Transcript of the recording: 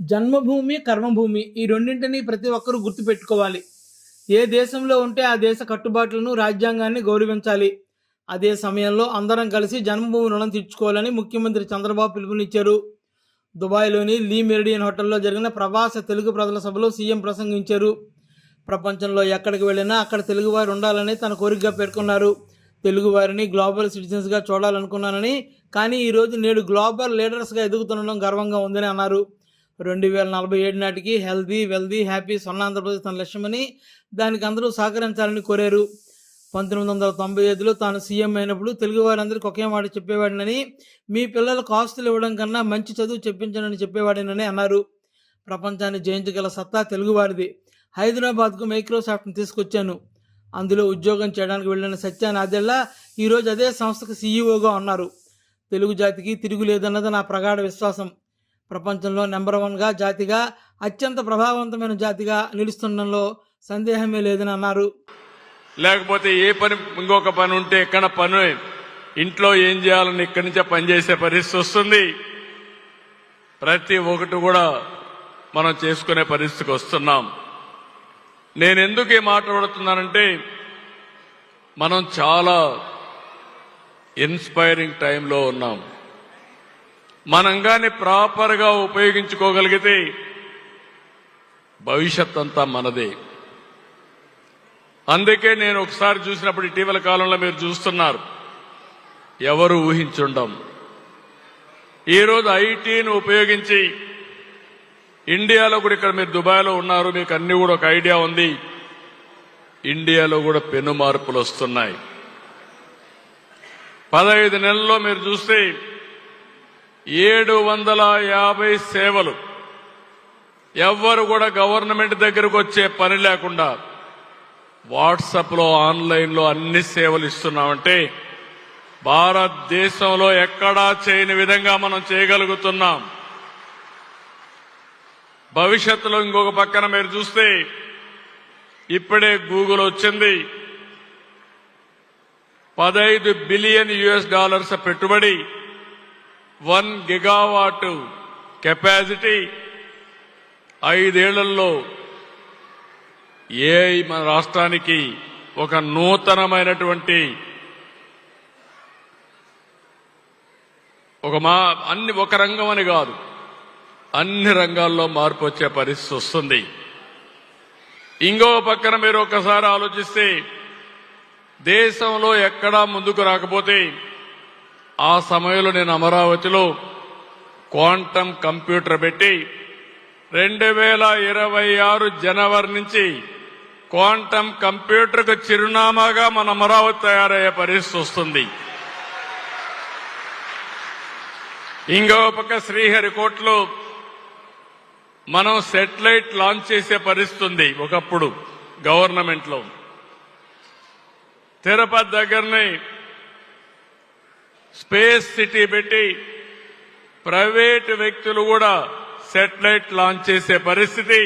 జన్మభూమి కర్మభూమి ఈ రెండింటిని ప్రతి ఒక్కరూ గుర్తుపెట్టుకోవాలి. ఏ దేశంలో ఉంటే ఆ దేశ కట్టుబాట్లను రాజ్యాంగాన్ని గౌరవించాలి. అదే సమయంలో అందరం కలిసి జన్మభూమి రుణం తీర్చుకోవాలని ముఖ్యమంత్రి చంద్రబాబు పిలుపునిచ్చారు. దుబాయ్లోని లీ మెరిడియన్ హోటల్లో జరిగిన ప్రవాస తెలుగు ప్రజల సభలో సీఎం ప్రసంగించారు. ప్రపంచంలో ఎక్కడికి వెళ్ళినా అక్కడ తెలుగువారు ఉండాలని తన కోరికగా పేర్కొన్నారు. తెలుగువారిని గ్లోబల్ సిటిజన్స్గా చూడాలనుకున్నానని కానీ ఈరోజు నేడు గ్లోబల్ లీడర్స్గా ఎదుగుతుండడం గర్వంగా ఉందని అన్నారు. రెండు వేల నలభై ఏడు నాటికి healthy wealthy happy Swarna Andhra Pradesh తన లక్ష్యమని దానికి అందరూ సహకరించాలని కోరారు. పంతొమ్మిది వందల తొంభై ఐదులో తాను సీఎం అయినప్పుడు తెలుగు వారందరికీ ఒకే మాట చెప్పేవాడినని మీ పిల్లలకు ఆస్తులు ఇవ్వడం కన్నా మంచి చదువు చెప్పించనని చెప్పేవాడినని అన్నారు. ప్రపంచాన్ని జయించగల సత్తా తెలుగువారిది హైదరాబాద్కు మైక్రోసాఫ్ట్ని తీసుకొచ్చాను. అందులో ఉద్యోగం చేయడానికి వెళ్ళిన సత్యా నాదెల్లా ఈరోజు అదే సంస్థకు సీఈఓగా ఉన్నారు. తెలుగు జాతికి తిరుగులేదన్నది నా ప్రగాఢ విశ్వాసం. ప్రపంచంలో నెంబర్ వన్గా జాతిగా అత్యంత ప్రభావవంతమైన జాతిగా నిలుస్తుండడంలో సందేహమే లేదని అన్నారు. లేకపోతే ఏ పని ఇంకొక పని ఉంటే ఎక్కడ పని? ఇంట్లో ఏం చేయాలని ఇక్కడి నుంచే పనిచేసే పరిస్థితి వస్తుంది. ప్రతి ఒక్కటి కూడా మనం చేసుకునే పరిస్థితికి వస్తున్నాం. నేను ఎందుకు ఈ మాట్లాడుతున్నానంటే మనం చాలా ఇన్స్పైరింగ్ టైంలో ఉన్నాం. మనం కానీ ప్రాపర్గా ఉపయోగించుకోగలిగితే భవిష్యత్ అంతా మనదే. అందుకే నేను ఒకసారి చూసినప్పుడు ఇటీవల కాలంలో మీరు చూస్తున్నారు. ఎవరు ఊహించుండం. ఈరోజు ఐటీని ఉపయోగించి ఇండియాలో కూడా ఇక్కడ మీరు దుబాయ్లో ఉన్నారు మీకు అన్ని కూడా ఒక ఐడియా ఉంది. ఇండియాలో కూడా పెను మార్పులు వస్తున్నాయి. పదహైదు నెలల్లో మీరు చూస్తే ఏడు వందల యాభై సేవలు. ఎవ్వరు కూడా గవర్నమెంట్ దగ్గరకు వచ్చే పని లేకుండా వాట్సాప్లో ఆన్లైన్లో అన్ని సేవలు ఇస్తున్నామంటే భారతదేశంలో ఎక్కడా చేయని విధంగా మనం చేయగలుగుతున్నాం. భవిష్యత్తులో ఇంకొక పక్కన మీరు చూస్తే ఇప్పుడే గూగుల్ వచ్చింది. పదైదు బిలియన్ యుఎస్ డాలర్స్ పెట్టుబడి వన్ గిగావాట్ కెపాసిటీ ఐదేళ్ళలో ఏఐ మన రాష్ట్రానికి ఒక నూతనమైనటువంటి ఒక మా అన్ని ఒక రంగం అని కాదు అన్ని రంగాల్లో మార్పు వచ్చే పరిస్థితి వస్తుంది. ఇంకో పక్కన మీరు ఒకసారి ఆలోచిస్తే దేశంలో ఎక్కడా ముందుకు రాకపోతే ఆ సమయంలో నేను అమరావతిలో క్వాంటమ్ కంప్యూటర్ పెట్టి రెండు వేల ఇరవై ఆరు జనవరి నుంచి క్వాంటమ్ కంప్యూటర్కు చిరునామాగా మన అమరావతి తయారయ్యే పరిస్థితి వస్తుంది. ఇంకో పక్క శ్రీహరికోటలో మనం సెటిలైట్ లాంచ్ చేసే పరిస్థితి ఉంది ఒకప్పుడు గవర్నమెంట్లో. తిరుపతి దగ్గరనే స్పేస్ సిటీ పెట్టి ప్రైవేట్ వ్యక్తులు కూడా సెటిలైట్ లాంచ్ చేసే పరిస్థితి